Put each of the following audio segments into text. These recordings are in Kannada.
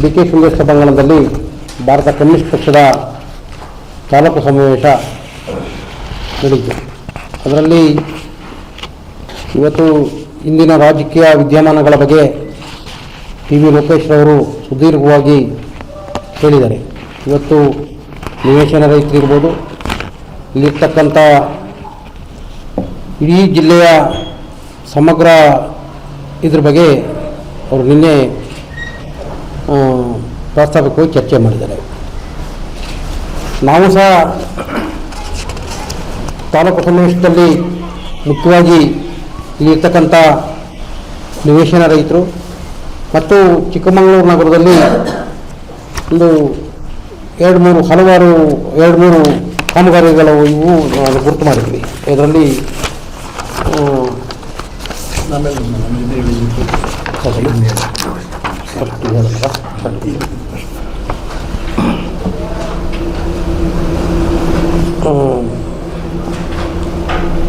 ಡಿ ಕೆ ಸಭಾಂಗಣದಲ್ಲಿ ಭಾರತ ಕಮ್ಯುನಿಸ್ಟ್ ಪಕ್ಷದ ತಾಲೂಕು ಸಮಾವೇಶ ನಡೆಯಿತು. ಅದರಲ್ಲಿ ಇವತ್ತು ಇಂದಿನ ರಾಜಕೀಯ ವಿದ್ಯಮಾನಗಳ ಬಗ್ಗೆ ಟಿ ವಿ ಲೋಕೇಶ್ ಅವರು ಸುದೀರ್ಘವಾಗಿ ಹೇಳಿದ್ದಾರೆ. ಇವತ್ತು ನಿವೇಶನ ರೈತರಿರ್ಬೋದು ಇಲ್ಲಿರ್ತಕ್ಕಂಥ ಇಡೀ ಜಿಲ್ಲೆಯ ಸಮಗ್ರ ಇದ್ರ ಬಗ್ಗೆ ಅವರು ನಿನ್ನೆ ಆ, ಪ್ರಾಸ್ತಾವಿಕವಾಗಿ ಚರ್ಚೆ ಮಾಡಿದ್ದಾರೆ. ನಾವು ಸಹ ತಾಲೂಕು ಸಮಾವೇಶದಲ್ಲಿ ಮುಖ್ಯವಾಗಿ ಇಲ್ಲಿರ್ತಕ್ಕಂಥ ನಿವೇಶನ ರೈತರು ಮತ್ತು ಚಿಕ್ಕಮಗಳೂರು ನಗರದಲ್ಲಿ ಒಂದು ಎರಡು ಮೂರು ಹಲವಾರು ಎರಡು ಮೂರು ಕಾಮಗಾರಿಗಳು ಇವು ಗುರುತು ಮಾಡಿದ್ವಿ. ಇದರಲ್ಲಿ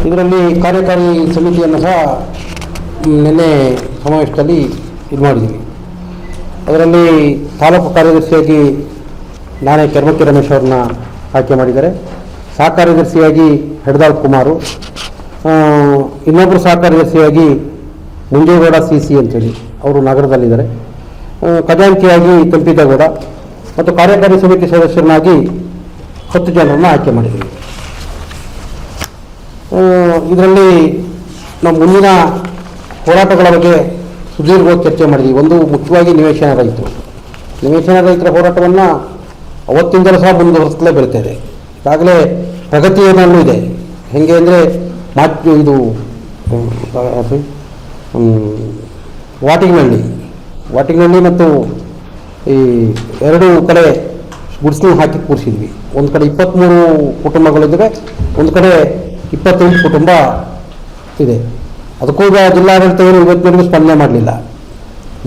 ಇದರಲ್ಲಿ ಕಾರ್ಯಕಾರಿ ಸಮಿತಿಯನ್ನು ಸಹ ನಿನ್ನೆ ಸಮಾವೇಶದಲ್ಲಿ ಇದು ಮಾಡಿದ್ದೀವಿ ಅದರಲ್ಲಿ ತಾಲೂಕು ಕಾರ್ಯದರ್ಶಿಯಾಗಿ ನಾನೇ ಕೆರಮಕ್ಕಿ ರಮೇಶ್ ಅವ್ರನ್ನ ಆಯ್ಕೆ ಮಾಡಿದ್ದಾರೆ. ಸಹ ಕಾರ್ಯದರ್ಶಿಯಾಗಿ ಹೆಡ್ದಾಳ್ ಕುಮಾರು. ಇನ್ನೊಬ್ಬರು ಸಹ ಕಾರ್ಯದರ್ಶಿಯಾಗಿ ಮುಂಜೇಗೌಡ ಸಿ ಸಿ ಅಂತೇಳಿ ಅವರು ನಗರದಲ್ಲಿದ್ದಾರೆ. ಖಜಾಂಚಿಯಾಗಿ ತಂಪಿದಗೌಡ ಮತ್ತು ಕಾರ್ಯಕಾರಿ ಸಮಿತಿ ಸದಸ್ಯರನ್ನಾಗಿ ಹತ್ತು ಜನರನ್ನು ಆಯ್ಕೆ ಮಾಡಿದ್ದೀವಿ ಇದರಲ್ಲಿ ನಮ್ಮ ಮುಂದಿನ ಹೋರಾಟಗಳ ಬಗ್ಗೆ ಸುದೀರ್ಘವಾಗಿ ಚರ್ಚೆ ಮಾಡಿದ್ವಿ. ಒಂದು ಮುಖ್ಯವಾಗಿ ನಿವೇಶನ ರೈತರು. ನಿವೇಶನ ರೈತರ ಹೋರಾಟವನ್ನು ಅವತ್ತಿಂದಲೂ ಸಹ ಮುಂದುವರಿಸಲೇ ಇದೆ. ಈಗಾಗಲೇ ಪ್ರಗತಿ ಏನಾದರೂ ಇದೆ. ಹೇಗೆ ಅಂದರೆ ಮಾತು ಇದು ಹ್ಮ್, ವಾಟಿಂಗ್ನಳ್ಳಿ ಮತ್ತು ಈ ಎರಡು ಕಡೆ ಗುಡ್ಸ್ನ ಹಾಕಿ ಕೂರಿಸಿದ್ವಿ. ಒಂದು ಕಡೆ ಇಪ್ಪತ್ತ್ಮೂರು ಕುಟುಂಬಗಳಿದ್ದಾವೆ ಒಂದು ಕಡೆ ಇಪ್ಪತ್ತೆಂಟು ಕುಟುಂಬ ಇದೆ. ಅದಕ್ಕೂ ಈಗ ಜಿಲ್ಲಾಡಳಿತ ಏನು ಇವತ್ತಿನವರೆಗೂ ಸ್ಪಂದನೆ ಮಾಡಲಿಲ್ಲ.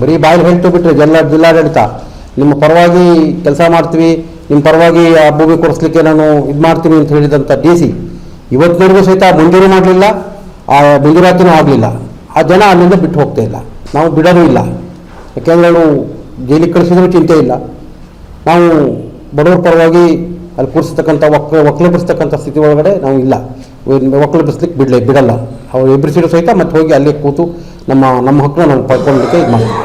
ಬರೀ ಬಾಯಿ ಹೇಳ್ತು ಬಿಟ್ಟರೆ ಜಿಲ್ಲಾ ಜಿಲ್ಲಾಡಳಿತ, ನಿಮ್ಮ ಪರವಾಗಿ ಕೆಲಸ ಮಾಡ್ತೀವಿ, ನಿಮ್ಮ ಪರವಾಗಿ ಆ ಭೂಮಿ ಕೊಡಿಸ್ಲಿಕ್ಕೆ ನಾನು ಇದು ಮಾಡ್ತೀನಿ ಅಂತ ಹೇಳಿದಂಥ ಡಿ ಸಿ ಇವತ್ತಿನವರೆಗೂ ಸಹಿತ ಮಂಜೂರು ಮಾಡಲಿಲ್ಲ, ಆ ಮಂಜೂರಾತಿನೂ ಆಗಲಿಲ್ಲ. ಆ ಜನ ಅಲ್ಲಿಂದ ಬಿಟ್ಟು ಹೋಗ್ತಾ ಇಲ್ಲ. ನಾವು ಬಿಡೋದು ಇಲ್ಲ. ಯಾಕೆಂದರೆ ಅವರು ಜೈಲಿಗೆ ಕಳಿಸಿದ್ರೂ ಚಿಂತೆ ಇಲ್ಲ. ನಾವು ಬಡವರ ಪರವಾಗಿ ಅಲ್ಲಿ ಕೂರಿಸ್ತಕ್ಕಂಥ ಒಕ್ಕ ಬಿಡಿಸ್ತಕ್ಕಂಥ ಸ್ಥಿತಿ ಒಳಗಡೆ ನಾವು ಇಲ್ಲ. ಒಕ್ಕಲಿಗರಿಸ್ಲಿಕ್ಕೆ ಬಿಡಲೇ ಬಿಡಲ್ಲ. ಅವ್ರು ಎಬ್ಬರಿಸಿದ್ರು ಸಹಿತ ಮತ್ತೆ ಹೋಗಿ ಅಲ್ಲೇ ಕೂತು ನಮ್ಮ ನಮ್ಮ ಹಕ್ಕನ್ನು ನಾವು ಪಡ್ಕೊಳ್ಳಲಿಕ್ಕೆ ಇದು ಮಾಡ್ತೀವಿ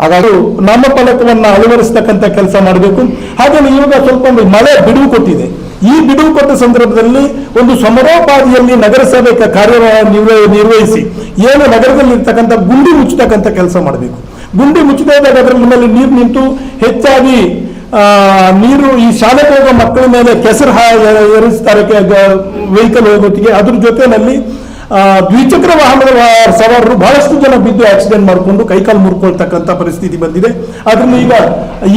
ಹಾಗಾಗಿ ನಾಮಫಲಕವನ್ನ ಅಳವಡಿಸ್ತಕ್ಕಂಥ ಕೆಲಸ ಮಾಡಬೇಕು. ಹಾಗೆ ಇವಾಗ ಸ್ವಲ್ಪ ಒಂದು ಮಳೆ ಬಿಡುವು ಕೊಟ್ಟಿದೆ. ಈ ಬಿಡುವು ಕೊಟ್ಟ ಸಂದರ್ಭದಲ್ಲಿ ಒಂದು ಸಮರೋಪಾದಿಯಲ್ಲಿ ನಗರಸಭೆ ಕಾರ್ಯ ನಿರ್ವಹಿಸಿ, ಏನು ನಗರದಲ್ಲಿ ಇರ್ತಕ್ಕಂಥ ಗುಂಡಿ ಮುಚ್ಚತಕ್ಕಂಥ ಕೆಲಸ ಮಾಡಬೇಕು. ಗುಂಡಿ ಮುಚ್ಚದೇ ಇದ್ದಾಗ ಅದರ ಮುನ್ನಲ್ಲಿ ನೀರು ನಿಂತು ಹೆಚ್ಚಾಗಿ ನೀರು ಈ ಶಾಲೆಗೆ ಹೋಗೋ ಮಕ್ಕಳ ಮೇಲೆ ಕೆಸರು ಎರಗಿಸ್ತಾರೆ ವೆಹಿಕಲ್ ಹೋಗೋತ್ತಿಗೆ. ಅದ್ರ ಜೊತೆಯಲ್ಲಿ ದ್ವಿಚಕ್ರ ವಾಹನದ ಸವಾರರು ಬಹಳಷ್ಟು ಜನ ಬಿದ್ದು ಆಕ್ಸಿಡೆಂಟ್ ಮಾಡಿಕೊಂಡು ಕೈಕಾಲು ಮುರ್ಕೊಳ್ತಕ್ಕಂಥ ಪರಿಸ್ಥಿತಿ ಬಂದಿದೆ. ಅದರಿಂದ ಈಗ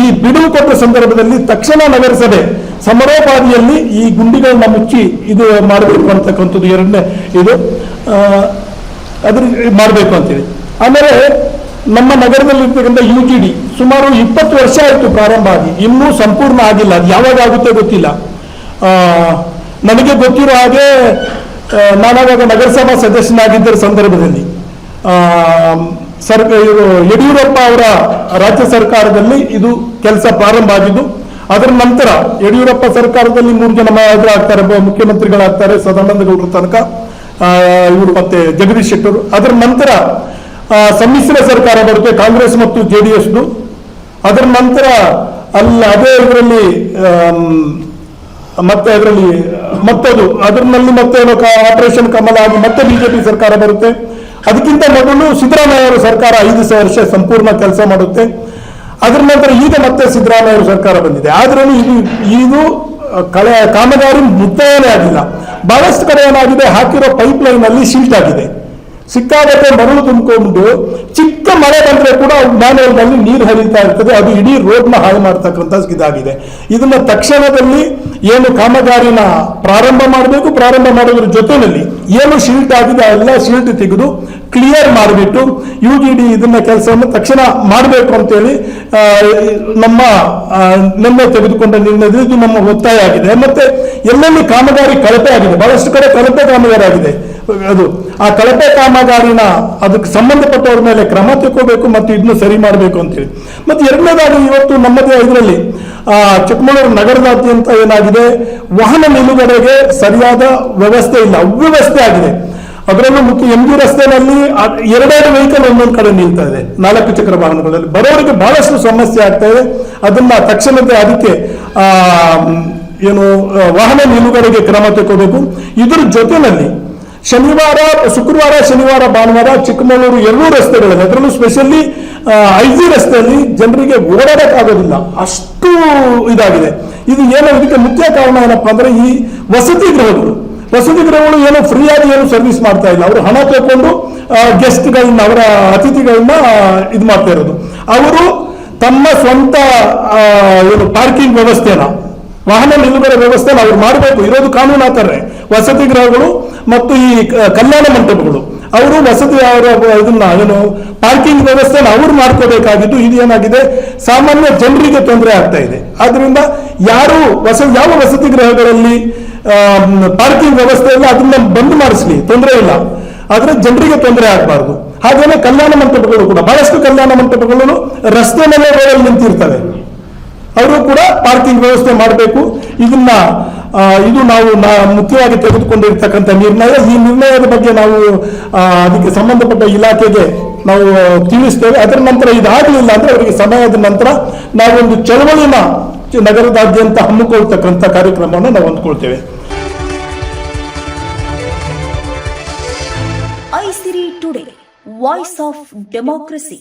ಈ ಬಿಡುವು ಕೊಟ್ಟ ಸಂದರ್ಭದಲ್ಲಿ ತಕ್ಷಣ ನಗರಸಭೆ ಸಮರೋಪಾದಿಯಲ್ಲಿ ಈ ಗುಂಡಿಗಳನ್ನ ಮುಚ್ಚಿ ಇದು ಮಾಡಬೇಕು ಅಂತಕ್ಕಂಥದ್ದು ಎರಡನೇ ಇದು. ಅದ್ರ ಮಾಡಬೇಕು ಅಂತೇಳಿ ಆಮೇಲೆ ನಮ್ಮ ನಗರದಲ್ಲಿ ಇರ್ತಕ್ಕಂಥ ಯು ಜಿ ಡಿ ಸುಮಾರು ಇಪ್ಪತ್ತು ವರ್ಷ ಆಯಿತು ಪ್ರಾರಂಭ ಆಗಿ. ಇನ್ನೂ ಸಂಪೂರ್ಣ ಆಗಿಲ್ಲ. ಅದು ಯಾವಾಗ ಆಗುತ್ತೆ ಗೊತ್ತಿಲ್ಲ. ನನಗೆ ಗೊತ್ತಿರೋ ಹಾಗೆ ನಾನಾವಾಗ ನಗರಸಭಾ ಸದಸ್ಯನಾಗಿದ್ದರ ಸಂದರ್ಭದಲ್ಲಿ ಸರ್, ಇವರು ಯಡಿಯೂರಪ್ಪ ಅವರ ರಾಜ್ಯ ಸರ್ಕಾರದಲ್ಲಿ ಇದು ಕೆಲಸ ಪ್ರಾರಂಭ ಆಗಿದ್ದು, ಅದರ ನಂತರ ಯಡಿಯೂರಪ್ಪ ಸರ್ಕಾರದಲ್ಲಿ ಮೂರು ಜನ ಆಗ್ತಾರೆ ಮುಖ್ಯಮಂತ್ರಿಗಳಾಗ್ತಾರೆ ಸದಾನಂದ ಗೌಡರ ತನಕ ಇವರು ಮತ್ತೆ ಜಗದೀಶ್ ಶೆಟ್ಟರು. ಅದರ ನಂತರ ಸಮ್ಮಿಶ್ರ ಸರ್ಕಾರ ಬರುತ್ತೆ ಕಾಂಗ್ರೆಸ್ ಮತ್ತು ಜೆ ಡಿ ಎಸ್ದು ಅದರ ನಂತರ ಅಲ್ಲಿ ಅದೇ ಇದರಲ್ಲಿ ಮತ್ತೆ ಅದರಲ್ಲಿ ಮತ್ತದು ಅದರಲ್ಲಿ ಮತ್ತೆ ಆಪರೇಷನ್ ಕಮಲ ಆಗಿ ಮತ್ತೆ ಬಿಜೆಪಿ ಸರ್ಕಾರ ಬರುತ್ತೆ. ಅದಕ್ಕಿಂತ ಮೊದಲು ಸಿದ್ದರಾಮಯ್ಯ ಅವರ ಸರ್ಕಾರ ಐದು ವರ್ಷ ಸಂಪೂರ್ಣ ಕೆಲಸ ಮಾಡುತ್ತೆ. ಅದರ ನಂತರ ಈಗ ಮತ್ತೆ ಸಿದ್ದರಾಮಯ್ಯ ಅವರ ಸರ್ಕಾರ ಬಂದಿದೆ. ಆದ್ರೂ ಇದು ಇದು ಕಳೆ, ಕಾಮಗಾರಿ ಮುಕ್ತಾಯನೇ ಆಗಿಲ್ಲ. ಬಹಳಷ್ಟು ಕಡೆ ಏನಾಗಿದೆ, ಹಾಕಿರೋ ಪೈಪ್ ಲೈನ್ ಅಲ್ಲಿ ಶಿಲ್ಟ್ ಆಗಿದೆ. ಸಿಕ್ಕಾಪಟ್ಟೆ ಮರಳು ತುಂಬಿಕೊಂಡು ಚಿಕ್ಕ ಮಳೆ ಬಂದ್ರೆ ಕೂಡ ಮ್ಯಾನ್ಯಲ್ನಲ್ಲಿ ನೀರು ಹರಿತಾ ಇರ್ತದೆ. ಅದು ಇಡೀ ರೋಡ್ನ ಹಾಳು ಮಾಡ್ತಕ್ಕಂಥ ಇದಾಗಿದೆ. ಇದನ್ನು ತಕ್ಷಣದಲ್ಲಿ ಏನು ಕಾಮಗಾರಿನ ಪ್ರಾರಂಭ ಮಾಡಬೇಕು. ಪ್ರಾರಂಭ ಮಾಡೋದ್ರ ಜೊತೆಯಲ್ಲಿ ಏನು ಶೀಲ್ಟ್ ಆಗಿದೆ ಎಲ್ಲ ಶೀಲ್ಟ್ ತೆಗೆದು ಕ್ಲಿಯರ್ ಮಾಡಿಬಿಟ್ಟು ಯು ಜಿ ಡಿ ಇದನ್ನ ಕೆಲಸವನ್ನು ತಕ್ಷಣ ಮಾಡಬೇಕು ಅಂತೇಳಿ ನಮ್ಮ ನಿನ್ನೆ ತೆಗೆದುಕೊಂಡ ನಿರ್ಣಯದಲ್ಲಿ ಇದು ನಮ್ಮ ಒತ್ತಾಯ ಆಗಿದೆ. ಮತ್ತೆ ಎಲ್ಲೆಲ್ಲಿ ಕಾಮಗಾರಿ ಕಳಪೆ ಆಗಿದೆ? ಬಹಳಷ್ಟು ಕಡೆ ಕಳಪೆ ಕಾಮಗಾರಿ ಆಗಿದೆ. ಅದು, ಆ ಕಳಪೆ ಕಾಮಗಾರಿನ ಅದಕ್ಕೆ ಸಂಬಂಧಪಟ್ಟವ್ರ ಮೇಲೆ ಕ್ರಮ ತಗೋಬೇಕು ಮತ್ತು ಇದನ್ನು ಸರಿ ಮಾಡಬೇಕು ಅಂತೇಳಿ. ಮತ್ತೆ ಎರಡನೇದಾಗಿ ಇವತ್ತು ನಮ್ಮದೇ ಇದರಲ್ಲಿ ಚಿಕ್ಕಮಗಳೂರು ನಗರದಾದ್ಯಂತ ಏನಾಗಿದೆ? ವಾಹನ ನಿಲುಗಡೆಗೆ ಸರಿಯಾದ ವ್ಯವಸ್ಥೆ ಇಲ್ಲ, ಅವ್ಯವಸ್ಥೆ ಆಗಿದೆ. ಅದರಲ್ಲೂ ಮುಖ್ಯ ಎಂ ಜಿ ರಸ್ತೆಯಲ್ಲಿ ಎರಡೆರಡು ವೆಹಿಕಲ್ ಒಂದೊಂದು ಕಡೆ ನಿಲ್ತಾ ಇದೆ. ನಾಲ್ಕು ಚಕ್ರ ವಾಹನಗಳಲ್ಲಿ. ಬರೋರಿಗೆ ಬಹಳಷ್ಟು ಸಮಸ್ಯೆ ಆಗ್ತಾ ಇದೆ. ಅದನ್ನ ತಕ್ಷಣದ ಅದಕ್ಕೆ ಆ, ಏನು ವಾಹನ ನಿಲುಗಡೆಗೆ ಕ್ರಮ ತಗೋಬೇಕು ಇದ್ರ ಜೊತೆನಲ್ಲಿ ಶನಿವಾರ ಶುಕ್ರವಾರ ಶನಿವಾರ ಭಾನುವಾರ ಚಿಕ್ಕಮಗಳೂರು ಎರಡೂ ರಸ್ತೆಗಳಲ್ಲಿ ಅದರಲ್ಲೂ ಸ್ಪೆಷಲಿ ಐ ಜಿ ರಸ್ತೆಯಲ್ಲಿ ಜನರಿಗೆ ಓಡಾಡಕ್ಕಾಗೋದಿಲ್ಲ. ಅಷ್ಟು ಇದಾಗಿದೆ. ಇದು ಏನೋ ಇದಕ್ಕೆ ಮುಖ್ಯ ಕಾರಣ ಏನಪ್ಪಾ ಅಂದ್ರೆ ಈ ವಸತಿ ಗೃಹಗಳು. ವಸತಿ ಗೃಹಗಳು ಏನು ಫ್ರೀಯಾಗಿ ಏನು ಸರ್ವಿಸ್ ಮಾಡ್ತಾ ಇಲ್ಲ. ಅವರು ಹಣ ತಗೊಂಡು ಗೆಸ್ಟ್ಗಳನ್ನ ಅವರ ಅತಿಥಿಗಳನ್ನ ಇದು ಮಾಡ್ತಾ ಇರೋದು. ಅವರು ತಮ್ಮ ಸ್ವಂತ ಏನು ಪಾರ್ಕಿಂಗ್ ವ್ಯವಸ್ಥೆನ, ವಾಹನ ನಿಲುಗಡೆ ವ್ಯವಸ್ಥೆನ ಅವ್ರು ಮಾಡಬೇಕು. ಇರೋದು ಕಾನೂನು ಆತಾರೆ ವಸತಿ ಗೃಹಗಳು ಮತ್ತು ಈ ಕಲ್ಯಾಣ ಮಂಟಪಗಳು. ಅವರು ವಸತಿ, ಅವರ, ಇದನ್ನ, ಏನು ಪಾರ್ಕಿಂಗ್ ವ್ಯವಸ್ಥೆನ ಅವ್ರು ಮಾಡ್ಕೋಬೇಕಾಗಿದ್ದು ಇದು ಏನಾಗಿದೆ? ಸಾಮಾನ್ಯ ಜನರಿಗೆ ತೊಂದರೆ ಆಗ್ತಾ ಇದೆ. ಆದ್ರಿಂದ ಯಾರು ವಸ, ಯಾವ ವಸತಿ ಗೃಹಗಳಲ್ಲಿ ಪಾರ್ಕಿಂಗ್ ವ್ಯವಸ್ಥೆ ಎಲ್ಲ ಅದನ್ನ ಬಂದ್ ಮಾಡಿಸ್ಲಿ. ತೊಂದರೆ ಇಲ್ಲ. ಆದ್ರೆ ಜನರಿಗೆ ತೊಂದರೆ ಆಗಬಾರ್ದು. ಹಾಗೇನೆ ಕಲ್ಯಾಣ ಮಂಟಪಗಳು ಕೂಡ, ಬಹಳಷ್ಟು ಕಲ್ಯಾಣ ಮಂಟಪಗಳು ರಸ್ತೆ ಮೇಲೆ ರೋಡಲ್ಲಿ ನಿಂತಿರ್ತವೆ. ಅವರು ಕೂಡ ಪಾರ್ಕಿಂಗ್ ವ್ಯವಸ್ಥೆ ಮಾಡಬೇಕು. ಇದನ್ನ ಇದು ನಾವು ಮುಖ್ಯವಾಗಿ ತೆಗೆದುಕೊಂಡಿರ್ತಕ್ಕಂಥ ನಿರ್ಣಯ. ಈ ನಿರ್ಣಯದ ಬಗ್ಗೆ ನಾವು ಅದಕ್ಕೆ ಸಂಬಂಧಪಟ್ಟ ಇಲಾಖೆಗೆ ನಾವು ತಿಳಿಸ್ತೇವೆ. ಅದರ ನಂತರ ಇದಾಗಲಿಲ್ಲ ಅಂದ್ರೆ ಅವರಿಗೆ ಸಮಯದ ನಂತರ ನಾವೊಂದು ಚಳವಳಿನ ನಗರದಾದ್ಯಂತ ಹಮ್ಮಿಕೊಳ್ತಕ್ಕಂಥ ಕಾರ್ಯಕ್ರಮವನ್ನು ನಾವು ಅಂದ್ಕೊಳ್ತೇವೆ. Aisiri today voice of democracy